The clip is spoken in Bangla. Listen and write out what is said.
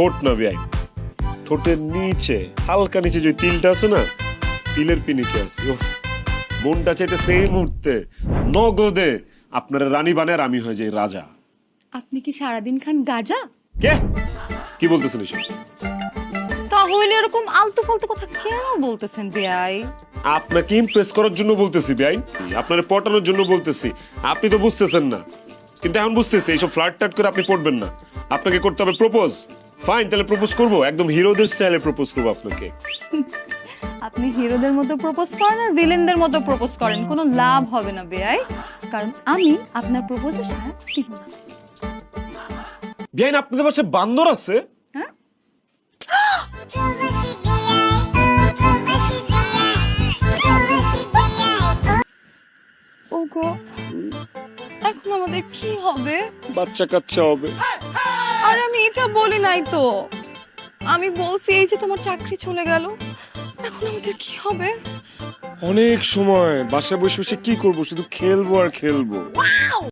ঠোঁট না বেআই ঠোঁটের নিচে হালকা নিচে যে তিলটা আছে না তিলের পিনিকে আছে। মনটা চাইতে সেই মুহূর্তে নগদে আপনার রানী বানের আমি হয়ে যাই রাজা। আপনি কি সারাদিন খান গাজা? কে? কি বলতেছেন এসব? তাহলে এরকম আলতু ফালতু কথা কেন বলতেছেন বেআই? আপনাকে ইমপ্রেস করার জন্য বলতেছি বেআই। আপনার পটানোর জন্য বলতেছি। আপনি তো বুঝতেছেন না। কিন্তু এখন বুঝতেছি এইসব ফ্লার্ট টাট করে আপনি পড়বেন না। আপনাকে করতে হবে প্রপোজ ফাইন তাহলে প্রপোজ করব। একদম হিরোদের স্টাইলে প্রপোজ করব আপনাকে। আপনি হিরোদের মতো প্রপোজ করেন আর ভিলেনদের মতো প্রপোজ করেন। কোনো লাভ হবে না বেআই কারণ আমি আপনার প্রপোজে সারা দিব না। বেআইন আপনাদের পাশে বান্দর আছে? হ্যাঁ? ওগো এখন আমাদের কি হবে? বাচ্চা কাচ্চা হবে। আর আমি এটা বলি নাই তো। আমি বলছি এই যে তোমার চাকরি চলে গেল। এখন আমাদের কি হবে? অনেক সময় বাসায় বসে বসে কি করব? শুধু খেলব আর খেলব।